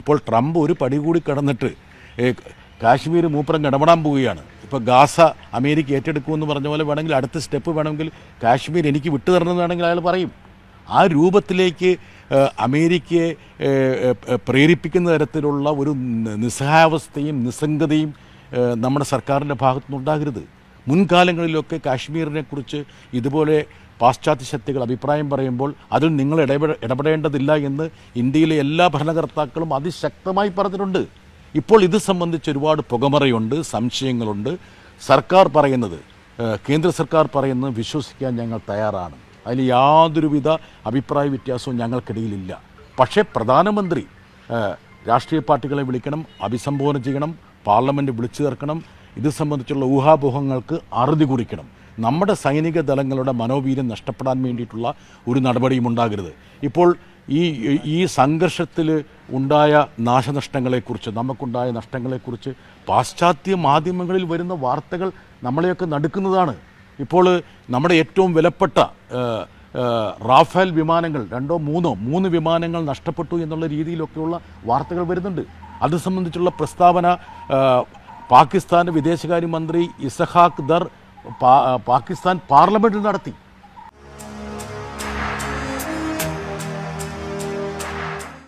ഇപ്പോൾ ട്രംപ് ഒരു പടി കൂടി കടന്നിട്ട് കാശ്മീർ മൂപ്പറം ഇടപെടാൻ പോവുകയാണ്. ഇപ്പോൾ ഗാസ അമേരിക്ക ഏറ്റെടുക്കുമെന്ന് പറഞ്ഞ പോലെ വേണമെങ്കിൽ അടുത്ത സ്റ്റെപ്പ് വേണമെങ്കിൽ കാശ്മീർ എനിക്ക് വിട്ടു തരണമെന്ന് വേണമെങ്കിൽ അയാൾ പറയും. ആ രൂപത്തിലേക്ക് അമേരിക്കയെ പ്രേരിപ്പിക്കുന്ന തരത്തിലുള്ള ഒരു നിസ്സഹാവസ്ഥയും നിസ്സംഗതയും നമ്മുടെ സർക്കാരിന്റെ ഭാഗത്തുനിന്നുണ്ടാകരുത്. മുൻകാലങ്ങളിലൊക്കെ കാശ്മീരിനെക്കുറിച്ച് ഇതുപോലെ പാശ്ചാത്യ ശക്തികൾ അഭിപ്രായം പറയുമ്പോൾ അതിൽ നിങ്ങൾ ഇടപെട ഇടപെടേണ്ടതില്ല എന്ന് ഇന്ത്യയിലെ എല്ലാ ഭരണകർത്താക്കളും അതിശക്തമായി പറഞ്ഞിട്ടുണ്ട്. ഇപ്പോൾ ഇത് സംബന്ധിച്ച് ഒരുപാട് പുകമറയുണ്ട് സംശയങ്ങളുണ്ട്. സർക്കാർ പറയുന്നത് കേന്ദ്ര സർക്കാർ പറയുന്നത് വിശ്വസിക്കാൻ ഞങ്ങൾ തയ്യാറാണ്. അതിൽ യാതൊരുവിധ അഭിപ്രായ വ്യത്യാസവും ഞങ്ങൾക്കിടയിലില്ല. പക്ഷേ പ്രധാനമന്ത്രി രാഷ്ട്രീയ പാർട്ടികളെ വിളിക്കണം അഭിസംബോധന ചെയ്യണം പാർലമെന്റ് വിളിച്ചു ചേർക്കണം. ഇത് സംബന്ധിച്ചുള്ള ഊഹാപോഹങ്ങൾക്ക് അറുതി കുറിക്കണം. നമ്മുടെ സൈനിക ദലങ്ങളുടെ മനോവീര്യം നഷ്ടപ്പെടാൻ വേണ്ടിയിട്ടുള്ള ഒരു നടപടിയും ഉണ്ടാകരുത്. ഇപ്പോൾ ഈ ഈ സംഘർഷത്തിൽ ഉണ്ടായ നാശനഷ്ടങ്ങളെക്കുറിച്ച് നമുക്കുണ്ടായ നഷ്ടങ്ങളെക്കുറിച്ച് പാശ്ചാത്യ മാധ്യമങ്ങളിൽ വരുന്ന വാർത്തകൾ നമ്മളെയൊക്കെ നടുക്കുന്നതാണ്. ഇപ്പോൾ നമ്മുടെ ഏറ്റവും വിലപ്പെട്ട റാഫേൽ വിമാനങ്ങൾ രണ്ടോ മൂന്നോ മൂന്ന് വിമാനങ്ങൾ നഷ്ടപ്പെട്ടു എന്നുള്ള രീതിയിലൊക്കെയുള്ള വാർത്തകൾ വരുന്നുണ്ട്. അത് സംബന്ധിച്ചുള്ള പ്രസ്താവന പാകിസ്ഥാൻ വിദേശകാര്യമന്ത്രി ഇസഹാക്ക് ദർ പാകിസ്ഥാൻ പാർലമെന്റിൽ നടത്തി.